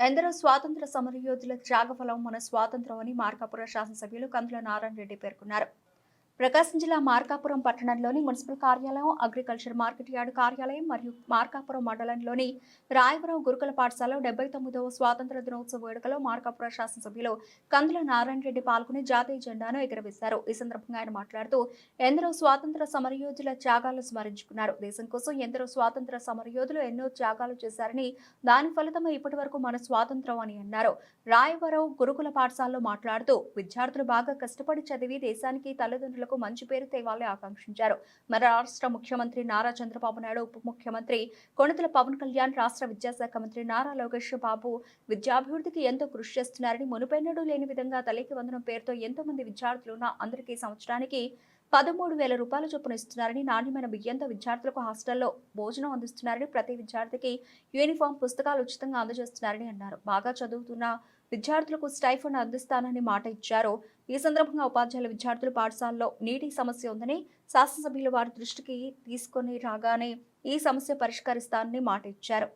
ఎందరో స్వాతంత్ర సమరయోధుల త్యాగఫలం మన స్వాతంత్రం అని మార్కాపుర శాసనసభ్యులు కందుల నారాయణ రెడ్డి పేర్కొన్నారు. ప్రకాశం జిల్లా మార్కాపురం పట్టణంలోని మున్సిపల్ కార్యాలయం అగ్రికల్చర్ మార్కెట్ యార్డు కార్యాలయం మరియు మార్కాపురం మండలంలోని రాయవరం గురుకుల పాఠశాలలో డెబ్బై తొమ్మిదవ స్వాతంత్ర దినోత్సవ వేడుకలో మార్కాపురం శాసనసభ్యులు కందుల నారాయణ రెడ్డి పాల్గొని జాతీయ జెండాను ఎగురవేశారు. ఈ సందర్భంగా ఆయన మాట్లాడుతూ ఎందరో స్వాతంత్ర సమరయోధుల త్యాగాలు స్మరించుకున్నారు. దేశం కోసం ఎందరో స్వాతంత్ర సమరయోధులు ఎన్నో త్యాగాలు చేశారని దాని ఫలితమే ఇప్పటి వరకు మన స్వాతంత్రం అని అన్నారు. రాయవరం గురుకుల పాఠశాలలో మాట్లాడుతూ విద్యార్థులు బాగా కష్టపడి చదివి దేశానికి తల్లిదండ్రులకు మంచి పేరు తేవాలని ఆకాంక్షించారు. మన రాష్ట్ర ముఖ్యమంత్రి నారా చంద్రబాబు నాయుడు ఉప ముఖ్యమంత్రి కొణితల పవన్ కళ్యాణ్ రాష్ట్ర విద్యాశాఖ మంత్రి నారా లోకేష్ బాబు విద్యాభివృద్ధికి ఎంతో కృషి చేస్తున్నారని మునుపెన్నడూ లేని విధంగా తల్లికి వందనం పేరుతో ఎంతో మంది విద్యార్థులు అందరికీ సంవత్సరానికి పదమూడు వేల రూపాయల చొప్పున ఇస్తున్నారని నాణ్యమైన బియ్యంతో విద్యార్థులకు హాస్టల్లో భోజనం అందిస్తున్నారని ప్రతి విద్యార్థికి యూనిఫామ్ పుస్తకాలు ఉచితంగా అందజేస్తున్నారని అన్నారు. బాగా చదువుతున్న విద్యార్థులకు స్టైఫండ్ అందిస్తానని మాట ఇచ్చారు. ఈ సందర్భంగా ఉపాధ్యాయుల విద్యార్థులు పాఠశాలలో నీటి సమస్య ఉందని శాసనసభ్యులు వారి దృష్టికి తీసుకొని రాగానే ఈ సమస్య పరిష్కరిస్తానని మాట ఇచ్చారు.